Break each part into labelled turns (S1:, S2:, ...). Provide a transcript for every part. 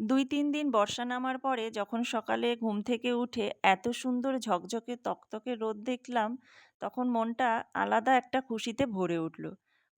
S1: দুই তিন দিন বর্ষা নামার পরে যখন সকালে ঘুম থেকে উঠে এত সুন্দর ঝকঝকে তকতকে রোদ দেখলাম, তখন মনটা আলাদা একটা খুশিতে ভরে উঠল।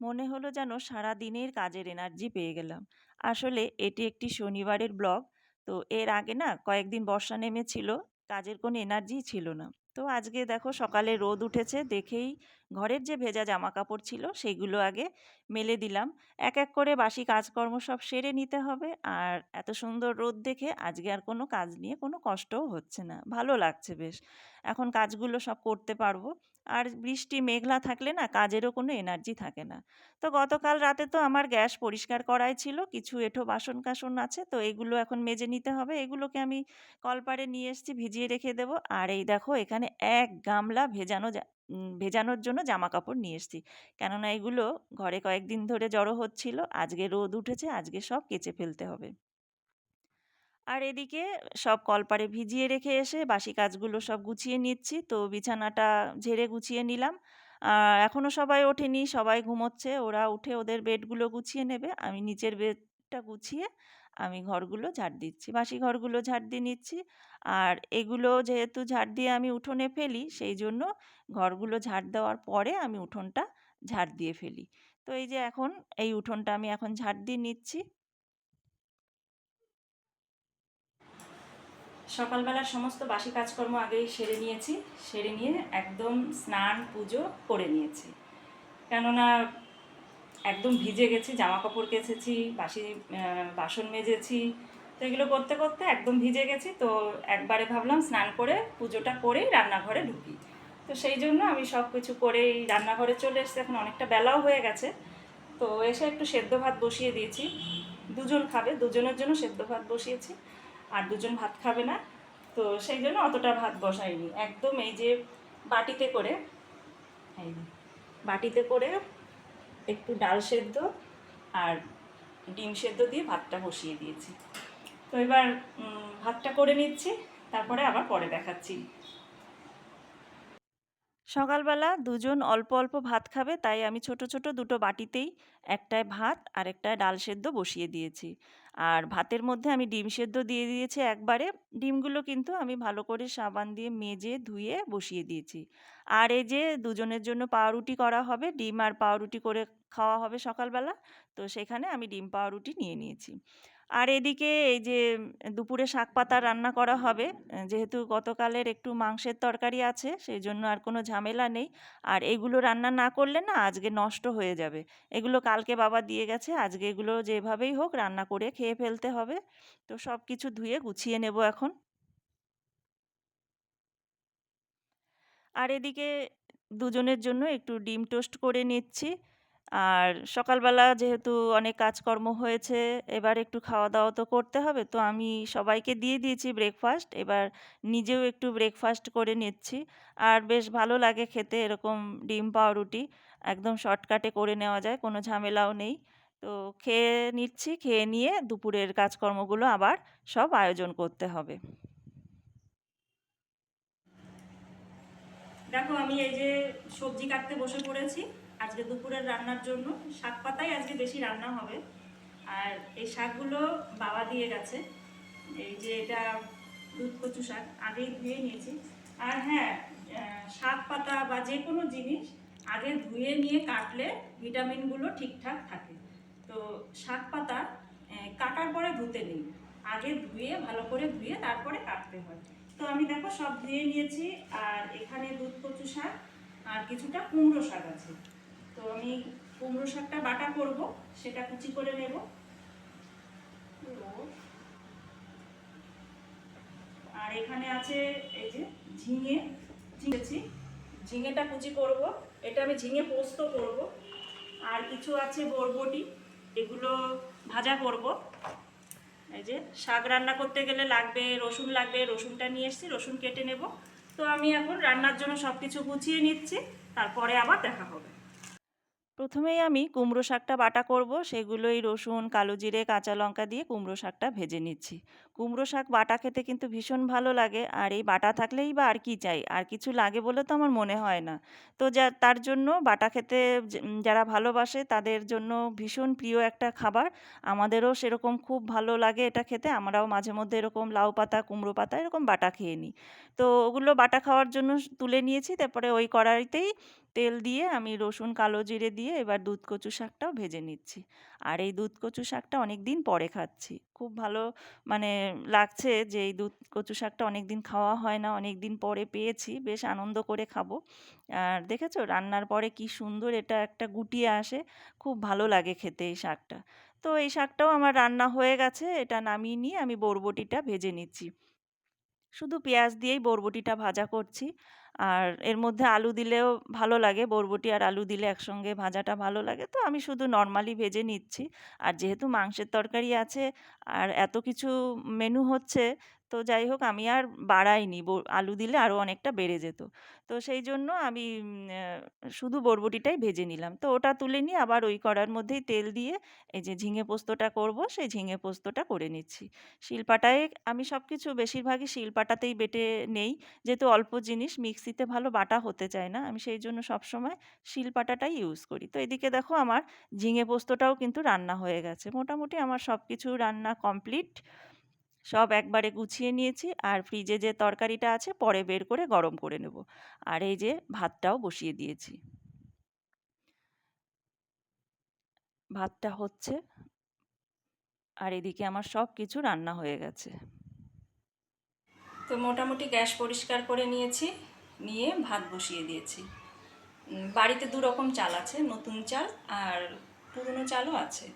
S1: মনে হলো যেন সারা দিনের কাজের এনার্জি পেয়ে গেলাম। আসলে এটি একটি শনিবারের ব্লগ, তো এর আগে না কয়েকদিন বর্ষা নেমেছিল, কাজের কোনো এনার্জিই ছিল না। তো আজকে দেখো সকালে রোদ উঠেছে, দেখেই ঘরের যে ভেজা জামা কাপড় ছিল সেগুলো আগে মেলে দিলাম। এক এক করে বাসি কাজকর্ম সব সেরে নিতে হবে। আর এত সুন্দর রোদ দেখে আজকে আর কোনো কাজ নিয়ে কোনো কষ্টও হচ্ছে না। ভালো লাগছে বেশ। এখন কাজগুলো সব করতে পারব। আর বৃষ্টি মেঘলা থাকলে না কাজেরও কোনো এনার্জি থাকে না। তো গতকাল রাতে তো আমার গ্যাস পরিষ্কার করাই ছিল, কিছু এঠো বাসন কাসন আছে, তো এগুলো এখন মেজে নিতে হবে। এগুলোকে আমি কলপারে নিয়ে এসেছি, ভিজিয়ে রেখে দেবো। আর এই দেখো, এখানে এক গামলা ভেজানো ভেজানোর জন্য জামা কাপড় নিয়ে এসেছি। কেননা এগুলো ঘরে কয়েকদিন ধরে জড়ো হচ্ছিল, আজকে রোদ উঠেছে, আজকে সব কেচে ফেলতে হবে। আর এদিকে সব কলপারে ভিজিয়ে রেখে এসে বাসি কাজগুলো সব গুছিয়ে নিচ্ছি। তো বিছানাটা ঝেড়ে গুছিয়ে নিলাম। এখনও সবাই ওঠেনি, সবাই ঘুমোচ্ছে। ওরা উঠে ওদের বেডগুলো গুছিয়ে নেবে। আমি নিচের বেডটা গুছিয়ে আমি ঘরগুলো ঝাড় দিচ্ছি। বাসি ঘরগুলো ঝাড় দিয়ে নিচ্ছি। আর এগুলো যেহেতু ঝাড় দিয়ে আমি উঠোনে ফেলি, সেই জন্য ঘরগুলো ঝাড় দেওয়ার পরে আমি উঠোনটা ঝাড় দিয়ে ফেলি। তো এই যে এখন, এই উঠোনটা আমি এখন ঝাড় দিয়ে নিচ্ছি। সকালবেলার সমস্ত বাসি কাজকর্ম আগেই সেরে নিয়েছি। সেরে নিয়ে একদম স্নান, পুজো করে নিয়েছি। কেননা একদম ভিজে গেছি জামা কাপড় কেচেছি, বাসি বাসন মেজেছি। তো এগুলো করতে করতে একদম ভিজে গেছি। তো একবারে ভাবলাম স্নান করে, পুজোটা করেই রান্নাঘরে ঢুকি। তো সেই জন্য আমি সব কিছু করেই রান্নাঘরে চলে এসেছি। এখন অনেকটা বেলাও হয়ে গেছে। তো এসে একটু সেদ্ধ ভাত বসিয়ে দিয়েছি। দুজন খাবে, দুজনের জন্য সেদ্ধ ভাত বসিয়েছি। আর দুজন ভাত খাবে না। তো সেই জন্য অতটা ভাত বসাইনি। একদম এই যে বাটিতে করে, এই বাটিতে করে একটু ডাল সেদ্ধ আর ডিম সেদ্ধ দিয়ে ভাতটা বসিয়ে দিয়েছি। তো এবার ভাতটা করে নিচ্ছি, তারপরে আবার পরে দেখাচ্ছি। সকালবেলা দুজন অল্প অল্প ভাত খাবে, তাই আমি ছোট ছোট দুটো বাটিতেই একটায় ভাত আর একটায় ডাল সেদ্ধ বসিয়ে দিয়েছি। আর ভাতের মধ্যে আমি ডিম সেদ্ধ দিয়ে দিয়েছি একবারে। ডিমগুলো কিন্তু আমি ভালো করে সাবান দিয়ে মেজে ধুয়ে বসিয়ে দিয়েছি। আর এই যে দুজনের জন্য পাউরুটি করা হবে, ডিম আর পাউরুটি করে খাওয়া হবে সকালবেলা, তো সেখানে আমি ডিম পাউরুটি নিয়ে নিয়েছি। আর এদিকে এই যে দুপুরে শাক পাতা রান্না করা হবে যেহেতু গতকালের একটু মাংসের তরকারি আছে, সেই জন্য আর কোনো ঝামেলা নেই। আর এগুলো রান্না না করলে না আজকে নষ্ট হয়ে যাবে। এগুলো কালকে বাবা দিয়ে গেছে, আজকে এগুলো যেভাবেই হোক রান্না করে খেয়ে ফেলতে হবে। তো সব কিছু ধুয়ে গুছিয়ে নেব এখন। আর এদিকে দুজনের জন্য একটু ডিম টোস্ট করে নিচ্ছি। আর সকালবেলা যেহেতু অনেক কাজকর্ম হয়েছে, এবার একটু খাওয়া দাওয়া তো করতে হবে। তো আমি সবাইকে দিয়ে দিয়েছি ব্রেকফাস্ট এবার নিজেও একটু ব্রেকফাস্ট করে নিচ্ছি। আর বেশ ভালো লাগে খেতে এরকম ডিম পাউরুটি, একদম শর্টকাটে করে নেওয়া যায়, কোনো ঝামেলাও নেই। তো খেয়ে নিচ্ছি, খেয়ে নিয়ে দুপুরের কাজকর্মগুলো আবার সব আয়োজন করতে হবে। দেখো, আমি এই যে সবজি কাটতে বসে পড়েছি। আজকে দুপুরের রান্নার জন্য। শাক পাতাই আজকে বেশি রান্না হবে। আর এই শাকগুলো বাবা দিয়ে গেছে। এই যে এটা দুধ কচু শাক, আগেই ধুয়ে নিয়েছি। আর হ্যাঁ শাক পাতা বা যে কোনো জিনিস আগে ধুয়ে নিয়ে কাটলে ভিটামিনগুলো ঠিকঠাক থাকে। তো শাক পাতা কাটার পরে ধুতে নেই। আগে ধুয়ে, ভালো করে ধুয়ে তারপরে কাটতে হয়। তো আমি দেখো সব ধুয়ে নিয়েছি। আর এখানে দুধ কচু শাক আর কিছুটা কুমড়ো শাক আছে। তো আমি কুমড়ো শাকটা বাটা করব, সেটা কুচি করে নেব। আর এখানে আছে এই যে ঝিঙে ঝিঙেছি ঝিঙেটা কুচি করব, এটা আমি ঝিঙে পোস্ত করব। আর কিছু আছে বরবটি, এগুলো ভাজা করব। এই যে শাক রান্না করতে গেলে লাগবে রসুন লাগবে, রসুনটা নিয়ে এসেছি, রসুন কেটে নেব। তো আমি এখন রান্নার জন্য সব কিছু গুছিয়ে নিচ্ছি, তারপরে আবার দেখা হবে। প্রথমেই আমি কুমড়ো শাকটা বাটা করব, সেগুলোই রসুন, কালো জিরে, কাঁচা লঙ্কা দিয়ে কুমড়ো শাকটা ভেজে নিচ্ছি। কুমড়ো শাক বাটা খেতে কিন্তু ভীষণ ভালো লাগে, আর এই বাটা থাকলেই বা আর কি চাই? আর কিছু লাগে বলে তো আমার মনে হয় না। তো যা, তার জন্য বাটা খেতে যারা ভালোবাসে তাদের জন্য ভীষণ প্রিয় একটা খাবার। আমাদেরও সেরকম খুব ভালো লাগে এটা খেতে, আমরাও মাঝে মধ্যে এরকম লাউ পাতা, কুমড়ো পাতা এরকম বাটা খেয়ে নিই। তো ওগুলো বাটা খাওয়ার জন্য তুলে নিয়েছি, তারপরে ওই কড়াইতেই তেল দিয়ে আমি রসুন, কালো জিরে দিয়ে এবার দুধ কচু শাকটাও ভেজে নিচ্ছি। আর এই দুধ কচু শাকটা অনেক দিন পরে খাচ্ছি। খুব ভালো মানে লাগছে যে এই দুধ কচু শাকটা অনেক দিন খাওয়া হয় না অনেক দিন পরে পেয়েছি, বেশ আনন্দ করে খাব। আর দেখেছ রান্নার পরে কি সুন্দর এটা একটা গুটিয়ে আসে, খুব ভালো লাগে খেতে এই শাকটা। তো এই শাকটাও আমার রান্না হয়ে গেছে, এটা নামিয়ে নিয়ে আমি বরবটিটা ভেজে নিচ্ছি। শুধু পেঁয়াজ দিয়েই বরবটিটা ভাজা করছি। আর এর মধ্যে আলু দিলেও ভালো লাগে, বরবটি আর আলু দিলে একসঙ্গে ভাজাটা ভালো লাগে। তো আমি শুধু নর্মালি ভেজে নিচ্ছি। আর যেহেতু মাংসের তরকারি আছে আর এত কিছু মেনু হচ্ছে তো যাই হোক, আমি আর বাড়াইনি। আলু দিলে আরও অনেকটা বেড়ে যেত। তো সেই জন্য আমি শুধু বরবটিটাই ভেজে নিলাম। তো ওটা তুলে নিয়ে আবার ওই কড়ার মধ্যেই তেল দিয়ে, এই যে ঝিঙে পোস্তটা করব, সেই ঝিঙে পোস্তটা করে নিচ্ছি। শিলপাটায় আমি সব কিছু বেশিরভাগই শিলপাটাতেই বেটে নেই। যেহেতু অল্প জিনিস, মিক্সিতে ভালো বাটা হতে চায় না, আমি সেই জন্য সবসময় শিলপাটাটাই ইউজ করি। তো এদিকে দেখো আমার ঝিঙে পোস্তটাও কিন্তু রান্না হয়ে গেছে। মোটামুটি আমার সব কিছু রান্না কমপ্লিট সব একবারে গুছিয়ে নিয়েছি আর ফ্রিজে যে তরকারিটা আছে পরে বের করে গরম করে নেব। আর এই যে ভাতটাও বসিয়ে দিয়েছি। ভাতটা হচ্ছে আর এদিকে আমার সব কিছু রান্না হয়ে গেছে। তো মোটামুটি গ্যাস পরিষ্কার করে নিয়েছি, নিয়ে ভাত বসিয়ে দিয়েছি। বাড়িতে দু রকম চাল আছে, নতুন চাল আর পুরনো চালও আছে।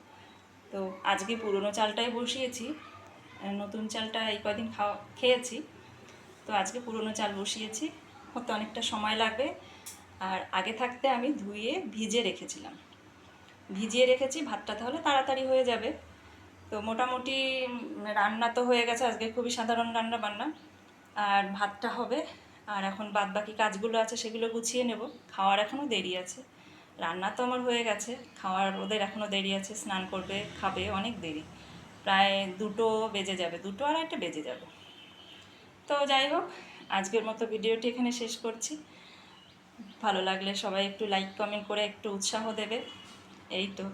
S1: তো আজকে পুরনো চালটাই বসিয়েছি। নতুন চালটা এই কদিন খাওয়া, খেয়েছি। তো আজকে পুরনো চাল বসিয়েছি। হতে অনেকটা সময় লাগবে। আর আগে থাকতে আমি ধুয়ে ভিজে রেখেছিলাম। ভিজিয়ে রেখেছি, ভাতটা তাহলে তাড়াতাড়ি হয়ে যাবে। তো মোটামুটি রান্না তো হয়ে গেছে। আজকে খুবই সাধারণ রান্না বান্না। আর ভাতটা হবে। আর এখন বাদ বাকি কাজগুলো আছে, সেগুলো গুছিয়ে নেব। খাওয়ার এখনও দেরি আছে। রান্না তো আমার হয়ে গেছে। খাওয়ার, ওদের এখনও দেরি আছে। স্নান করবে, খাবে, অনেক দেরি। প্রায় দুটো বেজে যাবে, দুটো আর একটা বেজে যাবে। তো যাই হোক, আজকের মতো ভিডিওটি এখানে শেষ করছি। ভালো লাগলে সবাই একটু লাইক কমেন্ট করে একটু উৎসাহ দেবে। এই তো,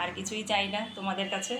S1: আর কিছুই চাই না তোমাদের কাছে।